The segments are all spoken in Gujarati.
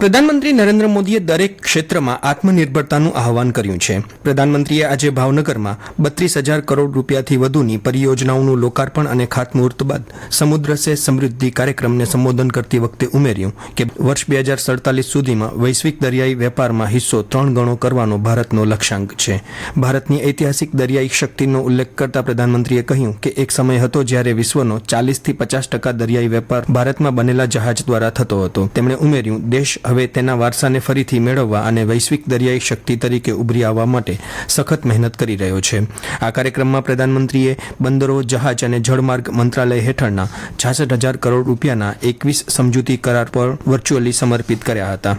પ્રધાનમંત્રી નરેન્દ્ર મોદીએ દરેક ક્ષેત્રમાં આત્મનિર્ભરતાનું આહવાન કર્યું છે. પ્રધાનમંત્રીએ આજે ભાવનગરમાં બત્રીસ હજાર કરોડ રૂપિયાથી વધુની પરિયોજનાઓનું લોકાર્પણ અને ખાતમુહૂર્ત બાદ સમુદ્ર સે સમૃદ્ધિ કાર્યક્રમને સંબોધન કરતી વખતે ઉમેર્યું કે વર્ષ બે હજાર સડતાલીસ સુધીમાં વૈશ્વિક દરિયાઈ વેપારમાં હિસ્સો ત્રણ ગણો કરવાનો ભારતનો લક્ષ્યાંક છે. ભારતની ઐતિહાસિક દરિયાઈ શક્તિનો ઉલ્લેખ કરતા પ્રધાનમંત્રીએ કહ્યું કે એક સમય હતો જ્યારે વિશ્વનો ચાલીસથી પચાસ ટકા દરિયાઈ વેપાર ભારતમાં બનેલા જહાજ દ્વારા થતો હતો. તેમણે ઉમેર્યું, દેશ હવે તેના વારસાને ફરીથી મેળવવા અને વૈશ્વિક દરિયાઈ શક્તિ તરીકે ઉભરી આવવા માટે સખત મહેનત કરી રહ્યો છે. આ કાર્યક્રમમાં પ્રધાનમંત્રીએ બંદરો, જહાજ અને જળમાર્ગ મંત્રાલય હેઠળના છાસઠ હજાર કરોડ રૂપિયાના એકવીસ સમજૂતી કરાર પર વર્ચ્યુઅલી સમર્પિત કર્યા હતા.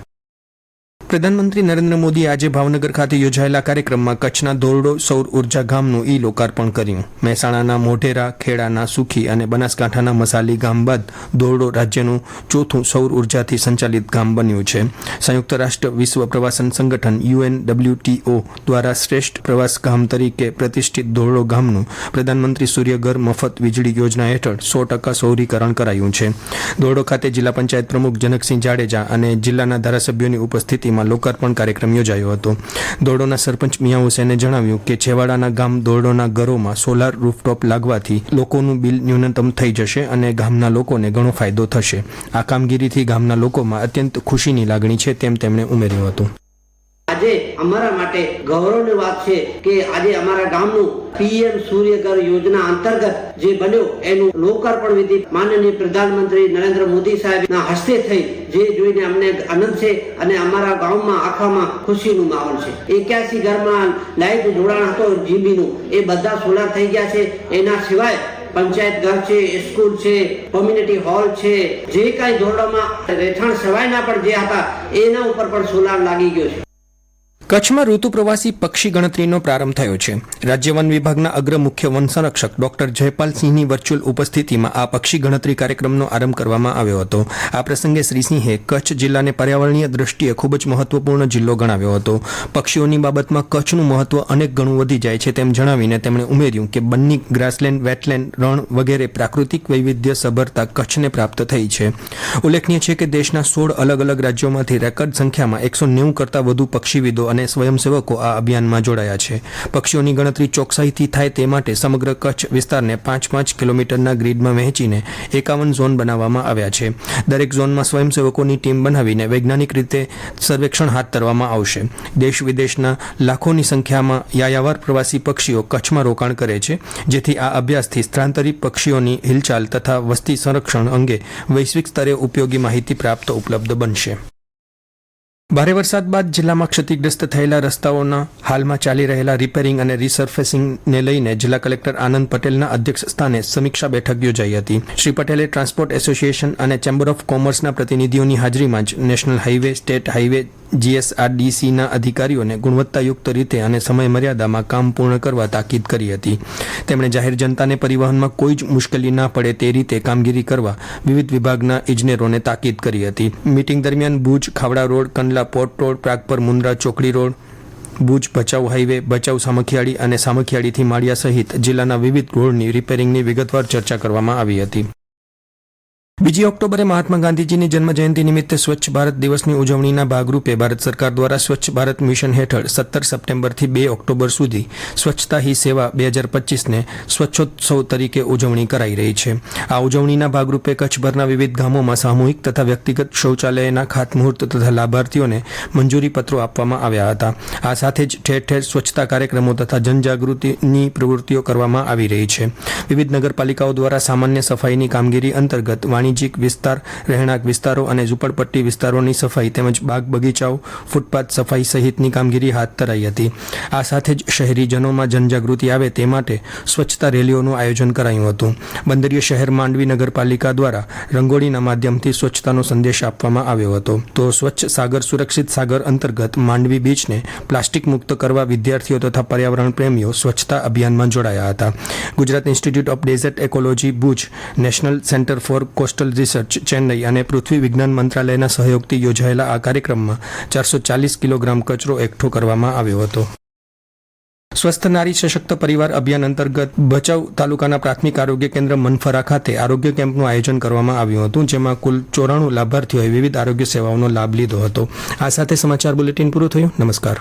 પ્રધાનમંત્રી નરેન્દ્ર મોદીએ આજે ભાવનગર ખાતે યોજાયેલા કાર્યક્રમમાં કચ્છના ધોરડો, સૌર ઊર્જા ગામનું ઈ લોકાર્પણ કર્યું. મહેસાણાના મોઢેરા, ખેડાના સુખી અને બનાસકાંઠાના મસાલી ગામ બાદ ધોરડો રાજ્યનું ચોથું સૌર ઉર્જાથી સંચાલિત ગામ બન્યું છે. સંયુક્ત રાષ્ટ્ર વિશ્વ પ્રવાસન સંગઠન યુએનડબ્લ્યુટીઓ દ્વારા શ્રેષ્ઠ પ્રવાસ ગામ તરીકે પ્રતિષ્ઠિત ધોરડો ગામનું પ્રધાનમંત્રી સૂર્યઘર મફત વીજળી યોજના હેઠળ સો ટકા સૌરીકરણ કરાયું છે. ધોરડો ખાતે જિલ્લા પંચાયત પ્રમુખ જનકસિંહ જાડેજા અને જિલ્લાના ધારાસભ્યોની ઉપસ્થિતિમાં લોકાર્પણ કાર્યક્રમ યોજાયો હતો. ધોરડોના સરપંચ મિયા હુસેને જણાવ્યું કે છેવાડાના ગામ ધોરડોના ઘરોમાં સોલાર રૂફટોપ લાગવાથી લોકોનું બિલ ન્યૂનતમ થઈ જશે અને ગામના લોકોને ઘણો ફાયદો થશે. આ કામગીરીથી ગામના લોકોમાં અત્યંત ખુશીની લાગણી છે તેમ તેમણે ઉમેર્યું હતું. આજે અમારા માટે ગૌરવની વાત છે કે આજે અમારા ગામનું પીએમ સૂર્યઘર યોજના અંતર્ગત જે બન્યો, એનું લોકાર્પણ વિધિ માનનીય પ્રધાનમંત્રી નરેન્દ્ર મોદી સાહેબના હસ્તે થઈ, જે જોઈને અમને આનંદ છે અને અમારા ગામમાં, આખામાં ખુશીનું માહોલ છે. એક્યાસી ઘરમાં લાઇટ જોડાણ હતો જીબીનું. એ બધા સોલાર થઈ ગયા છે. એના સિવાય પંચાયત ઘર છે, સ્કૂલ છે, કોમ્યુનિટી હોલ છે, જે કાંઈ ધોરણોમાં રહેઠાણ સવાયના પણ જે હતા, એના ઉપર પણ સોલાર લાગી ગયો છે. કચ્છમાં ઋતુ પ્રવાસી પક્ષી ગણતરીનો પ્રારંભ થયો છે. રાજ્ય વન વિભાગના અગ્ર મુખ્ય વન સંરક્ષક ડોક્ટર જયપાલસિંહની વર્ચ્યુઅલ ઉપસ્થિતિમાં આ પક્ષી ગણતરી કાર્યક્રમનો આરંભ કરવામાં આવ્યો હતો. આ પ્રસંગે શ્રી સિંહે કચ્છ જિલ્લાને પર્યાવરણીય દ્રષ્ટિએ ખૂબ જ મહત્વપૂર્ણ જિલ્લો ગણાવ્યો હતો. પક્ષીઓની બાબતમાં કચ્છનું મહત્વ અનેક ગણું વધી જાય છે તેમ જણાવીને તેમણે ઉમેર્યું કે બન્ની ગ્રાસલેન્ડ વેટલેન્ડ રણ વગેરે પ્રાકૃતિક વૈવિધ્ય સભરતા કચ્છને પ્રાપ્ત થઈ છે. ઉલ્લેખનીય છે કે દેશના સોળ અલગ અલગ રાજ્યોમાંથી રેકર્ડ સંખ્યામાં એકસો નેવું કરતાં વધુ પક્ષીવિદો અને સ્વયંસેવકો આ અભિયાનમાં જોડાયા છે. પક્ષીઓની ગણતરી ચોકસાઈથી થાય તે માટે સમગ્ર કચ્છ વિસ્તારને પાંચ પાંચ કિલોમીટરના ગ્રીડમાં વહેંચીને એકાવન ઝોન બનાવવામાં આવ્યા છે. દરેક ઝોનમાં સ્વયંસેવકોની ટીમ બનાવીને વૈજ્ઞાનિક રીતે સર્વેક્ષણ હાથ ધરવામાં આવશે. દેશ વિદેશના લાખોની સંખ્યામાં યાયાવાર પ્રવાસી પક્ષીઓ કચ્છમાં રોકાણ કરે છે, જેથી આ અભ્યાસથી સ્થળાંતરિત પક્ષીઓની હિલચાલ તથા વસ્તી સંરક્ષણ અંગે વૈશ્વિક સ્તરે ઉપયોગી માહિતી પ્રાપ્ત ઉપલબ્ધ બનશે. ભારે વરસાદ બાદ જિલ્લામાં ક્ષતિગ્રસ્ત થયેલા રસ્તાઓના હાલમાં ચાલી રહેલા રિપેરિંગ અને રિસર્ફેસિંગને લઈને જિલ્લા કલેક્ટર આનંદ પટેલના અધ્યક્ષ સ્થાને સમીક્ષા બેઠક યોજાઈ હતી. શ્રી પટેલે ટ્રાન્સપોર્ટ એસોસિએશન અને ચેમ્બર ઓફ કોમર્સના પ્રતિનિધિઓની હાજરીમાં જ નેશનલ હાઈવે સ્ટેટ હાઈવે જીએસઆરડીસીના અધિકારીઓને ગુણવત્તાયુક્ત રીતે અને સમય મર્યાદામાં કામ પૂર્ણ કરવા તાકીદ કરી હતી. તેમણે જાહેર જનતાને પરિવહનમાં કોઈ જ મુશ્કેલી ના પડે તે રીતે કામગીરી કરવા વિવિધ વિભાગના ઇજનેરોને તાકીદ કરી હતી. મીટિંગ દરમિયાન Bhuj, Khavda road, Kandla port road Pragpar Mundra ચોકડી રોડ, ભુજ ભચાઉ હાઈવે, ભચાઉ સામખિયાળી અને સામખિયાળીથી માળિયા સહિત જિલ્લાના વિવિધ રોડની રિપેરિંગની વિગતવાર ચર્ચા કરવામાં આવી હતી. બીજી ઓક્ટોબરે મહાત્મા ગાંધીજીની જન્મજયંતિ નિમિત્તે સ્વચ્છ ભારત દિવસની ઉજવણીના ભાગરૂપે ભારત સરકાર દ્વારા સ્વચ્છ ભારત મિશન હેઠળ સત્તર સપ્ટેમ્બરથી બે ઓક્ટોબર સુધી સ્વચ્છતા હી સેવા બે હજાર પચીસને સ્વચ્છોત્સવ તરીકે ઉજવણી કરાઈ રહી છે. આ ઉજવણીના ભાગરૂપે કચ્છભરના વિવિધ ગામોમાં સામૂહિક તથા વ્યક્તિગત શૌચાલયના ખાતમુહૂર્ત તથા લાભાર્થીઓને મંજૂરીપત્રો આપવામાં આવ્યા હતા. આ સાથે જ ઠેર ઠેર સ્વચ્છતા કાર્યક્રમો તથા જનજાગૃતિની પ્રવૃત્તિઓ કરવામાં આવી રહી છે. વિવિધ નગરપાલિકાઓ દ્વારા સામાન્ય સફાઈની કામગીરી અંતર્ગત વાણિજ્યિક વિસ્તાર, રહેણાંક વિસ્તારો અને ઝુંપડપટ્ટી વિસ્તારોની સફાઈ તેમજ બાગ બગીચાઓ, ફૂટપાથ સફાઈ સહિતની કામગીરી હાથ ધરાઈ હતી. આ સાથે જ શહેરીજનોમાં જનજાગૃતિ આવે તે માટે સ્વચ્છતા રેલીઓનું આયોજન કરાયું હતું. બંદરીય શહેર માંડવી નગરપાલિકા દ્વારા રંગોળીના માધ્યમથી સ્વચ્છતાનો સંદેશ આપવામાં આવ્યો હતો. તો સ્વચ્છ સાગર સુરક્ષિત સાગર અંતર્ગત માંડવી બીચને પ્લાસ્ટિક મુક્ત કરવા વિદ્યાર્થીઓ તથા પર્યાવરણ પ્રેમીઓ સ્વચ્છતા અભિયાનમાં જોડાયા હતા. Gujarat institute of desert ecology Bhuj national centre for coastal research Chennai અને પૃથ્વી વિજ્ઞાન મંત્રાલયના સહયોગથી યોજાયેલા આ કાર્યક્રમમાં ચારસો ચાલીસ કિલોગ્રામ કચરો એકઠો કરવામાં આવ્યો હતો. સ્વસ્થ નારી સશક્ત પરિવાર અભિયાન અંતર્ગત ભચાઉ તાલુકાના પ્રાથમિક આરોગ્ય કેન્દ્ર મનફરા ખાતે આરોગ્ય કેમ્પનું આયોજન કરવામાં આવ્યું હતું, જેમાં કુલ ચોરાણું લાભાર્થીઓએ વિવિધ આરોગ્ય સેવાઓનો લાભ લીધો હતો. આ સાથે સમાચાર બુલેટિન પૂરું થયું. નમસ્કાર.